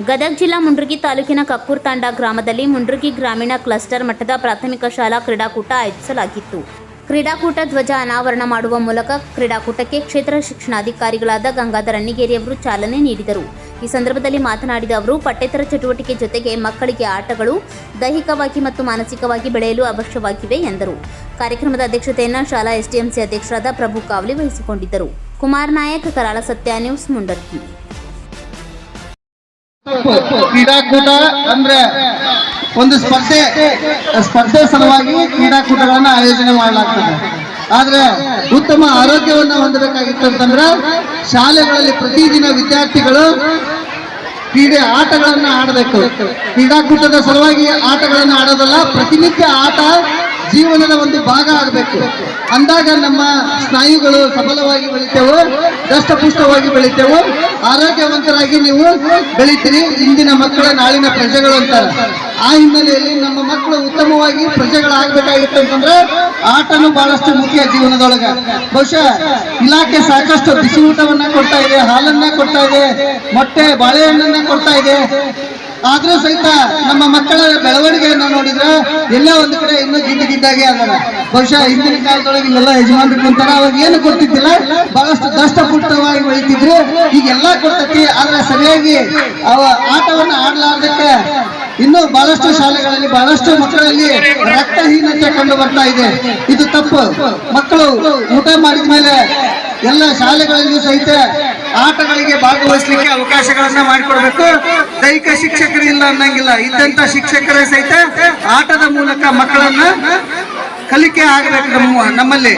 ಗದಗ ಜಿಲ್ಲಾ ಮುಂಡ್ರಗಿ ತಾಲೂಕಿನ ಕಕ್ಕೂರ್ ತಾಂಡ ಗ್ರಾಮದಲ್ಲಿ ಮುಂಡ್ರಗಿ ಗ್ರಾಮೀಣ ಕ್ಲಸ್ಟರ್ ಮಟ್ಟದ ಪ್ರಾಥಮಿಕ ಶಾಲಾ ಕ್ರೀಡಾಕೂಟ ಆಯೋಜಿಸಲಾಗಿತ್ತು. ಕ್ರೀಡಾಕೂಟ ಧ್ವಜ ಅನಾವರಣ ಮಾಡುವ ಮೂಲಕ ಕ್ರೀಡಾಕೂಟಕ್ಕೆ ಕ್ಷೇತ್ರ ಶಿಕ್ಷಣಾಧಿಕಾರಿಗಳಾದ ಗಂಗಾಧರ ಅಣ್ಣಿಗೇರಿ ಅವರು ಚಾಲನೆ ನೀಡಿದರು. ಈ ಸಂದರ್ಭದಲ್ಲಿ ಮಾತನಾಡಿದ ಅವರು, ಪಠ್ಯೇತರ ಚಟುವಟಿಕೆ ಜೊತೆಗೆ ಮಕ್ಕಳಿಗೆ ಆಟಗಳು ದೈಹಿಕವಾಗಿ ಮತ್ತು ಮಾನಸಿಕವಾಗಿ ಬೆಳೆಯಲು ಅವಶ್ಯವಾಗಿವೆ ಎಂದರು. ಕಾರ್ಯಕ್ರಮದ ಅಧ್ಯಕ್ಷತೆಯನ್ನು ಶಾಲಾ ಎಸ್ಡಿಎಂಸಿ ಅಧ್ಯಕ್ಷರಾದ ಪ್ರಭು ಕಾವಲಿ ವಹಿಸಿಕೊಂಡಿದ್ದರು. ಕುಮಾರ್ ನಾಯಕ್, ಕರಾಳ ಸತ್ಯ ನ್ಯೂಸ್, ಮುಂಡರ್ಗಿ. ಕ್ರೀಡಾಕೂಟ ಅಂದ್ರೆ ಒಂದು ಸ್ಪರ್ಧೆ ಸ್ಪರ್ಧೆ ಸಲುವಾಗಿ ಕ್ರೀಡಾಕೂಟಗಳನ್ನ ಆಯೋಜನೆ ಮಾಡಲಾಗ್ತದೆ. ಆದ್ರೆ ಉತ್ತಮ ಆರೋಗ್ಯವನ್ನು ಹೊಂದಬೇಕಾಗಿತ್ತು ಅಂತಂದ್ರೆ ಶಾಲೆಗಳಲ್ಲಿ ಪ್ರತಿದಿನ ವಿದ್ಯಾರ್ಥಿಗಳು ಕ್ರೀಡೆ ಆಟಗಳನ್ನ ಆಡಬೇಕು. ಕ್ರೀಡಾಕೂಟದ ಸಲುವಾಗಿ ಆಟಗಳನ್ನ ಆಡೋದಲ್ಲ, ಪ್ರತಿನಿತ್ಯ ಆಟ ಜೀವನದ ಒಂದು ಭಾಗ ಆಗಬೇಕು. ಅಂದಾಗ ನಮ್ಮ ಸ್ನಾಯುಗಳು ಸಬಲವಾಗಿ ಬೆಳಿತೇವೆ. ದಷ್ಟಪುಷ್ಟವಾಗಿ ಬೆಳಿತೇವೆ. ಆರೋಗ್ಯವಂತರಾಗಿ ನೀವು ಬೆಳಿತೀರಿ. ಇಂದಿನ ಮಕ್ಕಳ ನಾಳಿನ ಪ್ರಜೆಗಳು ಅಂತಾರೆ. ಆ ಹಿನ್ನೆಲೆಯಲ್ಲಿ ನಮ್ಮ ಮಕ್ಕಳು ಉತ್ತಮವಾಗಿ ಪ್ರಜೆಗಳಾಗಬೇಕಾಗಿತ್ತು ಅಂತಂದ್ರೆ ಆಟನು ಬಹಳಷ್ಟು ಮುಖ್ಯ ಜೀವನದೊಳಗೆ. ಬಹುಶಃ ಇಲಾಖೆ ಸಾಕಷ್ಟು ಬಿಸಿ ಊಟವನ್ನ ಕೊಡ್ತಾ ಇದೆ, ಹಾಲನ್ನ ಕೊಡ್ತಾ ಇದೆ, ಮೊಟ್ಟೆ, ಬಾಳೆಹಣ್ಣನ್ನ ಕೊಡ್ತಾ ಇದೆ. ಆದ್ರೂ ಸಹಿತ ನಮ್ಮ ಮಕ್ಕಳ ಬೆಳವಣಿಗೆಯನ್ನ ನೋಡಿದ್ರೆ ಎಲ್ಲ ಒಂದು ಕಡೆ ಇನ್ನೂ ಗಿಡ್ಡ ಗಿಡ್ಡಾಗೆ ಅದಲ್ಲ ಬಹುಶಃ ಹಿಂದಿನ ಕಾಲದೊಳಗೆ ಇಲ್ಲೆಲ್ಲ ಯಜಮಾನ್ರು ಕುಂತಾರ ಅವಾಗ ಏನು ಕೊಡ್ತಿದ್ದಿಲ್ಲ? ಬಹಳಷ್ಟು ದಷ್ಟಪುಷ್ಟವಾಗಿ ಬೆಳಿತಿದ್ರು ಈಗೆಲ್ಲ ಕೊಡ್ತತಿ, ಆದ್ರೆ ಸರಿಯಾಗಿ ಅವ ಆಟವನ್ನ ಆಡ್ಲಾರ್ದಕ್ಕೆ ಇನ್ನು ಬಹಳಷ್ಟು ಶಾಲೆಗಳಲ್ಲಿ, ಬಹಳಷ್ಟು ಮಕ್ಕಳಲ್ಲಿ ರಕ್ತಹೀನತೆ ಕಂಡು ಬರ್ತಾ ಇದೆ. ಇದು ತಪ್ಪು. ಮಕ್ಕಳು ಊಟ ಮಾಡಿದ ಮೇಲೆ ಎಲ್ಲ ಶಾಲೆಗಳಲ್ಲಿಯೂ ಸಹಿತ ಆಟಗಳಿಗೆ ಭಾಗವಹಿಸಲಿಕ್ಕೆ ಅವಕಾಶಗಳನ್ನ ಮಾಡಿಕೊಡ್ಬೇಕು. ದೈಹಿಕ ಶಿಕ್ಷಕರು ಇಲ್ಲ ಅನ್ನಂಗಿಲ್ಲ. ಇದ್ದಂತ ಶಿಕ್ಷಕರೇ ಸಹಿತ ಆಟದ ಮೂಲಕ ಮಕ್ಕಳನ್ನ ಕಲಿಕೆ ಆಗ್ಬೇಕು ನಮ್ಮ ನಮ್ಮಲ್ಲಿ.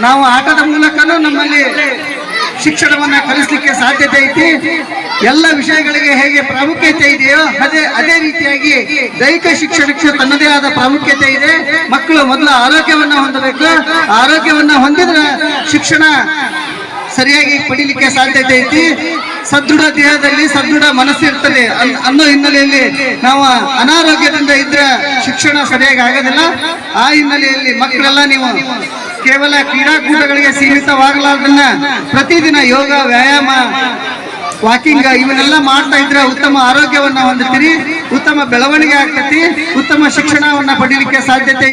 ನಾವು ಆಟದ ಮೂಲಕನೂ ನಮ್ಮಲ್ಲಿ ಶಿಕ್ಷಣವನ್ನ ಕಲಿಸಲಿಕ್ಕೆ ಸಾಧ್ಯತೆ ಐತಿ. ಎಲ್ಲ ವಿಷಯಗಳಿಗೆ ಹೇಗೆ ಪ್ರಾಮುಖ್ಯತೆ ಇದೆಯೋ ಅದೇ ಅದೇ ರೀತಿಯಾಗಿ ದೈಹಿಕ ಶಿಕ್ಷಣಕ್ಕೆ ತನ್ನದೇ ಆದ ಪ್ರಾಮುಖ್ಯತೆ ಇದೆ. ಮಕ್ಕಳು ಮೊದಲು ಆರೋಗ್ಯವನ್ನ ಹೊಂದಬೇಕು. ಆರೋಗ್ಯವನ್ನ ಹೊಂದಿದ್ರೆ ಶಿಕ್ಷಣ ಸರಿಯಾಗಿ ಪಡಿಲಿಕ್ಕೆ ಸಾಧ್ಯತೆ ಐತಿ. ಸದೃಢ ದೇಹದಲ್ಲಿ ಸದೃಢ ಮನಸ್ಸು ಇರ್ತದೆ ಅನ್ನೋ ಹಿನ್ನೆಲೆಯಲ್ಲಿ ನಾವು ಅನಾರೋಗ್ಯದಿಂದ ಇದ್ರೆ ಶಿಕ್ಷಣ ಸರಿಯಾಗಿ ಆಗೋದಿಲ್ಲ. ಆ ಹಿನ್ನೆಲೆಯಲ್ಲಿ ಮಕ್ಕಳೆಲ್ಲ ನೀವು ಕೇವಲ ಕ್ರೀಡಾಕೂಟಗಳಿಗೆ ಸೀಮಿತವಾಗಲಾರ್ದನ್ನ ಪ್ರತಿದಿನ ಯೋಗ, ವ್ಯಾಯಾಮ, ವಾಕಿಂಗ್ ಇವನ್ನೆಲ್ಲ ಮಾಡ್ತಾ ಇದ್ರೆ ಉತ್ತಮ ಆರೋಗ್ಯವನ್ನ ಹೊಂದುತ್ತೀರಿ, ಉತ್ತಮ ಬೆಳವಣಿಗೆ ಆಗ್ತೈತಿ, ಉತ್ತಮ ಶಿಕ್ಷಣವನ್ನ ಪಡೀಲಿಕ್ಕೆ ಸಾಧ್ಯತೆ